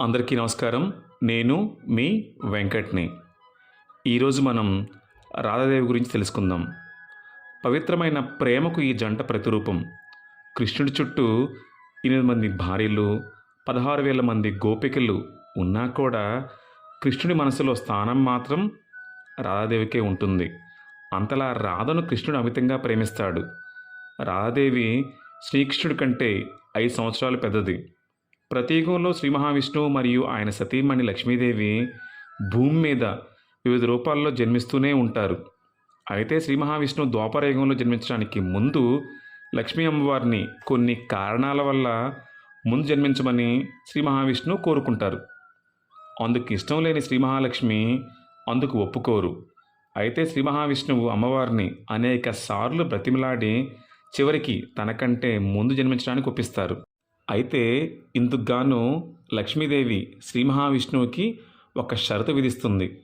అందరికీ నమస్కారం. నేను మీ వెంకట్ని. ఈరోజు మనం రాధాదేవి గురించి తెలుసుకుందాం. పవిత్రమైన ప్రేమకు ఈ జంట ప్రతిరూపం. కృష్ణుడి చుట్టూ ఎనిమిది మంది భార్యలు పదహారు వేల మంది గోపికలు ఉన్నా కూడా కృష్ణుడి మనసులో స్థానం మాత్రం రాధాదేవికే ఉంటుంది. అంతలా రాధను కృష్ణుడు అమితంగా ప్రేమిస్తాడు. రాధాదేవి శ్రీకృష్ణుడి కంటే ఐదు సంవత్సరాలు పెద్దది. ప్రతీకంలో శ్రీ మహావిష్ణువు మరియు ఆయన సతీమణి లక్ష్మీదేవి భూమి మీద వివిధ రూపాల్లో జన్మిస్తూనే ఉంటారు. అయితే శ్రీ మహావిష్ణువు ద్వాపరయుగంలో జన్మించడానికి ముందు లక్ష్మీ అమ్మవారిని కొన్ని కారణాల వల్ల ముందు జన్మించమని శ్రీ మహావిష్ణువు కోరుకుంటారు. అందుకు ఇష్టం లేని శ్రీ మహాలక్ష్మి అందుకు ఒప్పుకోరు. అయితే శ్రీ మహావిష్ణువు అమ్మవారిని అనేక సార్లు బ్రతిమలాడి చివరికి తనకంటే ముందు జన్మించడానికి ఒప్పిస్తారు. అయితే ఇందుకుగాను లక్ష్మీదేవి శ్రీ మహావిష్ణువుకి ఒక షరతు విధిస్తుంది.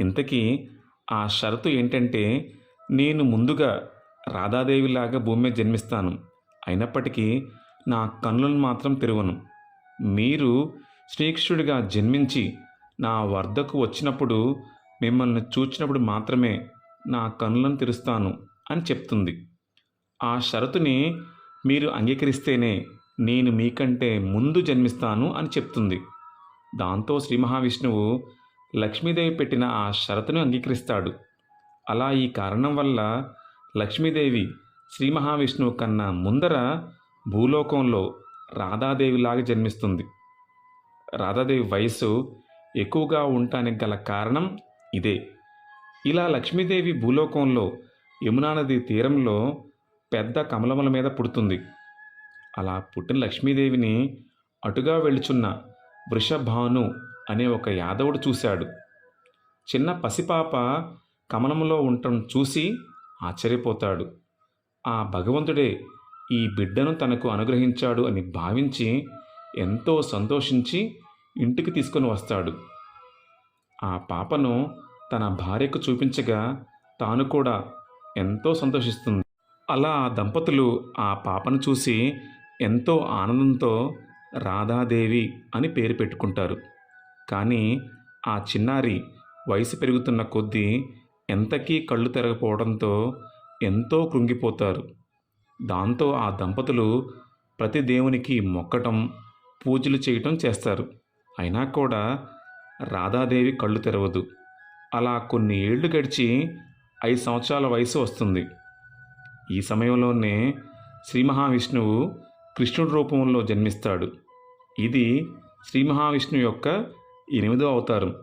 ఇంతకీ ఆ షరతు ఏంటంటే నేను ముందుగా రాధాదేవిలాగా భూమి మీద జన్మిస్తాను. అయినప్పటికీ నా కన్నులను మాత్రం తెరవను. మీరు శ్రీకృష్ణుడిగా జన్మించి నా వద్దకు వచ్చినప్పుడు మిమ్మల్ని చూచినప్పుడు మాత్రమే నా కన్నులను తెరుస్తాను అని చెప్తుంది. ఆ షరతుని మీరు అంగీకరిస్తేనే నేను మీకంటే ముందు జన్మిస్తాను అని చెప్తుంది. దాంతో శ్రీ మహావిష్ణువు లక్ష్మీదేవి పెట్టిన ఆ షరతును అంగీకరిస్తాడు. అలా ఈ కారణం వల్ల లక్ష్మీదేవి శ్రీ మహావిష్ణువు కన్నా ముందర భూలోకంలో రాధాదేవిలాగా జన్మిస్తుంది. రాధాదేవి వయస్సు ఎక్కువగా ఉండటానికి గల కారణం ఇదే. ఇలా లక్ష్మీదేవి భూలోకంలో యమునా నది తీరంలో పెద్ద కమలముల మీద పుడుతుంది. అలా పుట్టిన లక్ష్మీదేవిని అటుగా వెళుచున్న వృషభాను అనే ఒక యాదవుడు చూశాడు. చిన్న పసిపాప కమలంలో ఉండటం చూసి ఆశ్చర్యపోతాడు. ఆ భగవంతుడే ఈ బిడ్డను తనకు అనుగ్రహించాడు అని భావించి ఎంతో సంతోషించి ఇంటికి తీసుకొని వస్తాడు. ఆ పాపను తన భార్యకు చూపించగా తాను కూడా ఎంతో సంతోషిస్తుంది. అలా ఆ దంపతులు ఆ పాపను చూసి ఎంతో ఆనందంతో రాధాదేవి అని పేరు పెట్టుకుంటారు. కానీ ఆ చిన్నారి వయసు పెరుగుతున్న కొద్దీ ఎంతకీ కళ్ళు తెరగపోవడంతో ఎంతో కృంగిపోతారు. దాంతో ఆ దంపతులు ప్రతి దేవునికి మొక్కటం పూజలు చేయటం చేస్తారు. అయినా కూడా రాధాదేవి కళ్ళు తెరవదు. అలా కొన్ని ఏళ్ళు గడిచి ఐదు సంవత్సరాల వయసు వస్తుంది. ఈ సమయంలోనే శ్రీ మహావిష్ణువు కృష్ణుడి రూపంలో జన్మిస్తాడు. ఇది శ్రీ మహావిష్ణువు యొక్క ఎనిమిదో అవతారం.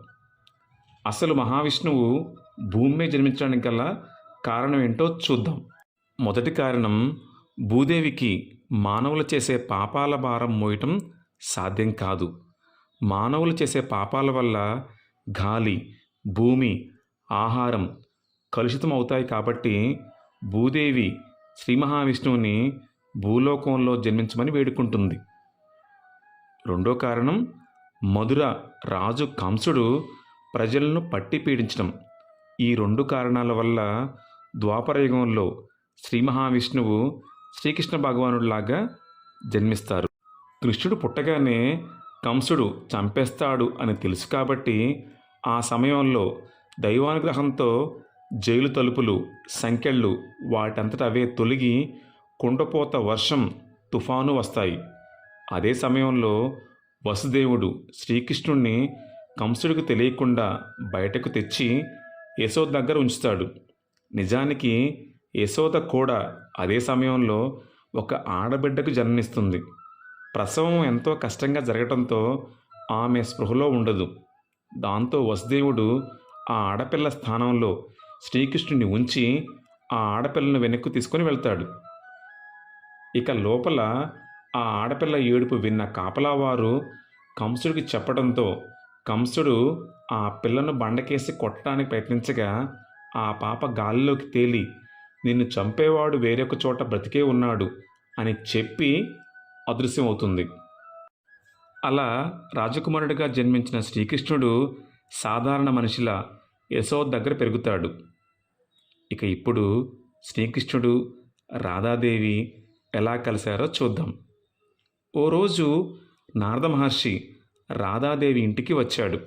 అసలు మహావిష్ణువు భూమి జన్మించడానికి గల కారణం ఏంటో చూద్దాం. మొదటి కారణం భూదేవికి మానవులు చేసే పాపాల భారం మోయటం సాధ్యం కాదు. మానవులు చేసే పాపాల వల్ల గాలి భూమి ఆహారం కలుషితం అవుతాయి కాబట్టి భూదేవి శ్రీ మహావిష్ణువుని భూలోకంలో జన్మించమని వేడుకుంటుంది. రెండో కారణం మధుర రాజు కంసుడు ప్రజలను పట్టి పీడించడం. ఈ రెండు కారణాల వల్ల ద్వాపరయుగంలో శ్రీ మహావిష్ణువు శ్రీకృష్ణ భగవానుడిలాగా జన్మిస్తారు. కృష్ణుడు పుట్టగానే కంసుడు చంపేస్తాడు అని తెలుసు కాబట్టి ఆ సమయంలో దైవానుగ్రహంతో జైలు తలుపులు సంకెళ్ళు వాటంతట అవే తొలగి కుండపోత వర్షం తుఫాను వస్తాయి. అదే సమయంలో వసుదేవుడు శ్రీకృష్ణుణ్ణి కంసుడికి తెలియకుండా బయటకు తెచ్చి యశోద దగ్గర ఉంచుతాడు. నిజానికి యశోద కూడా అదే సమయంలో ఒక ఆడబిడ్డకు జన్మిస్తుంది. ప్రసవం ఎంతో కష్టంగా జరగటంతో ఆమె స్పృహలో ఉండదు. దాంతో వసుదేవుడు ఆ ఆడపిల్ల స్థానంలో శ్రీకృష్ణుని ఉంచి ఆ ఆడపిల్లను వెనక్కు తీసుకొని వెళ్తాడు. ఇక లోపల ఆ ఆడపిల్ల ఏడుపు విన్న కాపలావారు కంసుడికి చెప్పడంతో కంసుడు ఆ పిల్లను బండకేసి కొట్టడానికి ప్రయత్నించగా ఆ పాప గాలిలోకి తేలి నిన్ను చంపేవాడు వేరొక చోట బ్రతికే ఉన్నాడు అని చెప్పి అదృశ్యమవుతుంది. అలా రాజకుమారుడిగా జన్మించిన శ్రీకృష్ణుడు సాధారణ మనిషిలా యశోద్ దగ్గర పెరుగుతాడు. ఇక ఇప్పుడు శ్రీకృష్ణుడు రాధాదేవి ఎలా కలిశారో చూద్దాం. ఓ రోజు నారద మహర్షి రాధాదేవి ఇంటికి వచ్చాడు.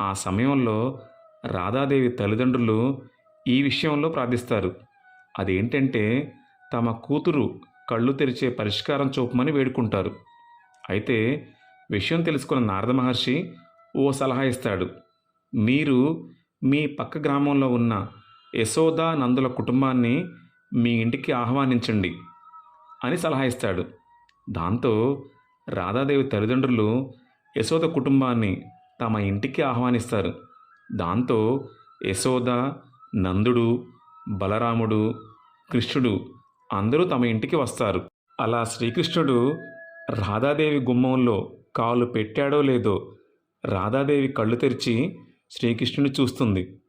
ఆ సమయంలో రాధాదేవి తల్లిదండ్రులు ఈ విషయంలో ప్రార్థిస్తారు. అదేంటంటే తమ కూతురు కళ్ళు తెరిచే పరిష్కారం చూపమని వేడుకుంటారు. అయితే విషయం తెలుసుకున్న నారద మహర్షి ఓ సలహా ఇస్తాడు. మీరు మీ పక్క గ్రామంలో ఉన్న యశోదా నందుల కుటుంబాన్ని మీ ఇంటికి ఆహ్వానించండి. అని సలహా ఇస్తాడు. దాంతో రాధాదేవి తల్లిదండ్రులు యశోద కుటుంబాన్ని తమ ఇంటికి ఆహ్వానిస్తారు. దాంతో యశోద నందుడు బలరాముడు కృష్ణుడు అందరూ తమ ఇంటికి వస్తారు. అలా శ్రీకృష్ణుడు రాధాదేవి గుమ్మంలో కాలు పెట్టాడో లేదో రాధాదేవి కళ్ళు తెరిచి శ్రీకృష్ణుని చూస్తుంది.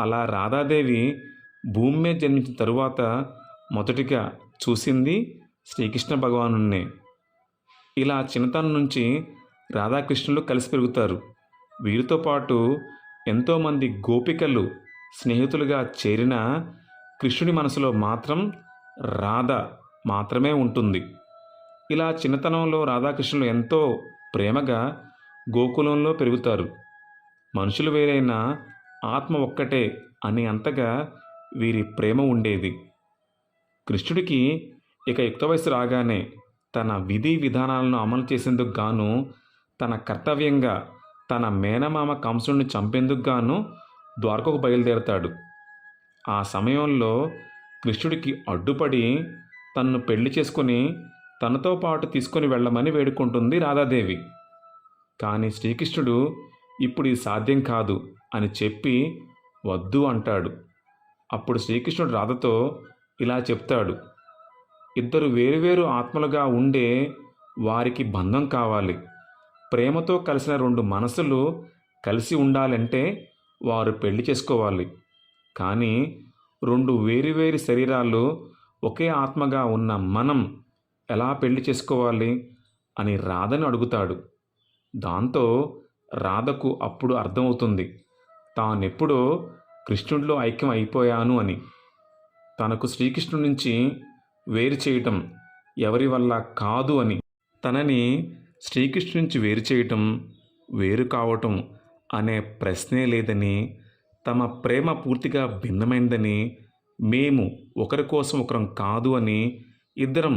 అలా రాధాదేవి భూమి మీద జన్మించిన తరువాత మొదటిగా చూసింది శ్రీకృష్ణ భగవానున్నే ఇలా చిన్నతనం నుంచి రాధాకృష్ణులు కలిసి పెరుగుతారు. వీరితో పాటు ఎంతోమంది గోపికలు స్నేహితులుగా చేరిన కృష్ణుడి మనసులో మాత్రం రాధ మాత్రమే ఉంటుంది. ఇలా చిన్నతనంలో రాధాకృష్ణులు ఎంతో ప్రేమగా గోకులంలో పెరుగుతారు. మనుషులు వేరైనా ఆత్మ ఒక్కటే అని అంతగా వీరి ప్రేమ ఉండేది. కృష్ణుడికి ఇక యుక్త వయసు రాగానే తన విధి విధానాలను అమలు చేసేందుకు గాను తన కర్తవ్యంగా తన మేనమామ కంసుడిని చంపేందుకు గాను ద్వారకకు బయలుదేరతాడు. ఆ సమయంలో కృష్ణుడికి అడ్డుపడి తన్ను పెళ్ళి చేసుకుని తనతో పాటు తీసుకొని వెళ్ళమని వేడుకుంటుంది రాధాదేవి. కానీ శ్రీకృష్ణుడు ఇప్పుడు ఇది సాధ్యం కాదు అని చెప్పి వద్దు అంటాడు. అప్పుడు శ్రీకృష్ణుడు రాధతో ఇలా చెప్తాడు. ఇద్దరు వేరువేరు ఆత్మలుగా ఉండే వారికి బంధం కావాలి. ప్రేమతో కలిసిన రెండు మనసులు కలిసి ఉండాలంటే వారు పెళ్ళి చేసుకోవాలి. కానీ రెండు వేరువేరు శరీరాలు ఒకే ఆత్మగా ఉన్న మనం ఎలా పెళ్ళి చేసుకోవాలి అని రాధను అడుగుతాడు. దాంతో రాధకు అప్పుడు అర్థమవుతుంది. తానెప్పుడో కృష్ణుడిలో ఐక్యం అయిపోయాను అని. తనకు శ్రీకృష్ణుడి నుంచి వేరు చేయటం ఎవరి వల్ల కాదు అని. తనని శ్రీకృష్ణు నుంచి వేరు చేయటం వేరు కావటం అనే ప్రశ్నే లేదని తమ ప్రేమ పూర్తిగా భిన్నమైందని మేము ఒకరి కోసం ఒకరం కాదు అని ఇద్దరం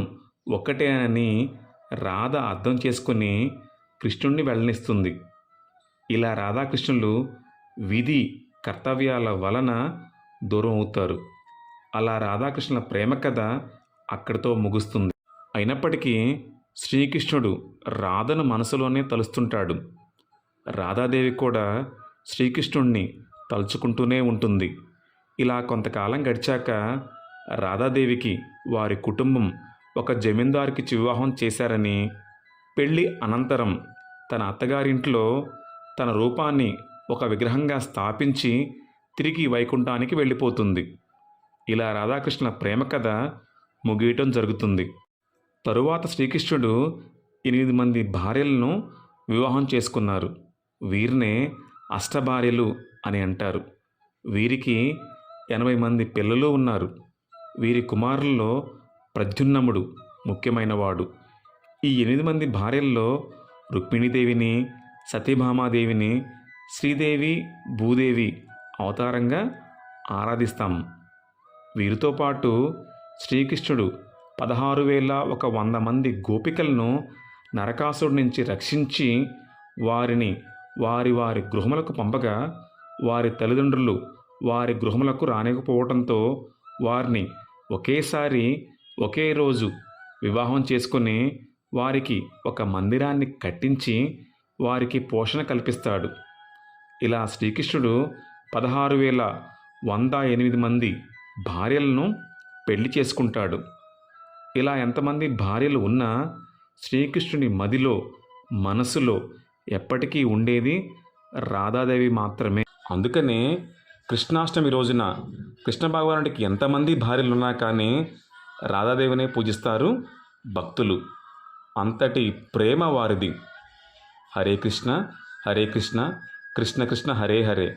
ఒక్కటే అని రాధ అర్థం చేసుకుని కృష్ణుణ్ణి వెళ్ళనిస్తుంది ఇలా రాధాకృష్ణులు విధి కర్తవ్యాల వలన దూరం అవుతారు. అలా రాధాకృష్ణుల ప్రేమ కథ అక్కడితో ముగుస్తుంది. అయినప్పటికీ శ్రీకృష్ణుడు రాధను మనసులోనే తలుస్తుంటాడు. రాధాదేవి కూడా శ్రీకృష్ణుణ్ణి తలుచుకుంటూనే ఉంటుంది. ఇలా కొంతకాలం గడిచాక రాధాదేవికి వారి కుటుంబం ఒక జమీందారుకి వివాహం చేశారని పెళ్ళి అనంతరం తన అత్తగారింట్లో తన రూపాన్ని ఒక విగ్రహంగా స్థాపించి తిరిగి వైకుంఠానికి వెళ్ళిపోతుంది. ఇలా రాధాకృష్ణుల ప్రేమ కథ ముగియటం జరుగుతుంది. తరువాత శ్రీకృష్ణుడు ఎనిమిది మంది భార్యలను వివాహం చేసుకున్నారు. వీరినే అష్టభార్యలు అని అంటారు. వీరికి ఎనభై మంది పిల్లలు ఉన్నారు. వీరి కుమారుల్లో ప్రద్యున్నముడు ముఖ్యమైనవాడు. ఈ ఎనిమిది మంది భార్యల్లో రుక్మిణీదేవిని సతీభామాదేవిని శ్రీదేవి భూదేవి అవతారంగా ఆరాధిస్తాం. వీరితో పాటు శ్రీకృష్ణుడు పదహారు వేల ఒక వంద మంది గోపికలను నరకాసుడి నుంచి రక్షించి వారిని వారి వారి గృహములకు పంపగా వారి తల్లిదండ్రులు వారి గృహములకు రానికపోవడంతో వారిని ఒకేసారి ఒకే రోజు వివాహం చేసుకుని వారికి ఒక మందిరాన్ని కట్టించి వారికి పోషణ కల్పిస్తాడు. ఇలా శ్రీకృష్ణుడు పదహారు వేల వంద ఎనిమిది మంది భార్యలను పెళ్ళి చేసుకుంటాడు. ఇలా ఎంతమంది భార్యలు ఉన్నా శ్రీకృష్ణుని మదిలో మనసులో ఎప్పటికీ ఉండేది రాధాదేవి మాత్రమే. అందుకనే కృష్ణాష్టమి రోజున కృష్ణ భగవానుడికి ఎంతమంది భార్యలు ఉన్నా కానీ రాధాదేవినే పూజిస్తారు భక్తులు. అంతటి ప్రేమ వారిది. హరే కృష్ణ హరే కృష్ణ కృష్ణ కృష్ణ హరే హరే.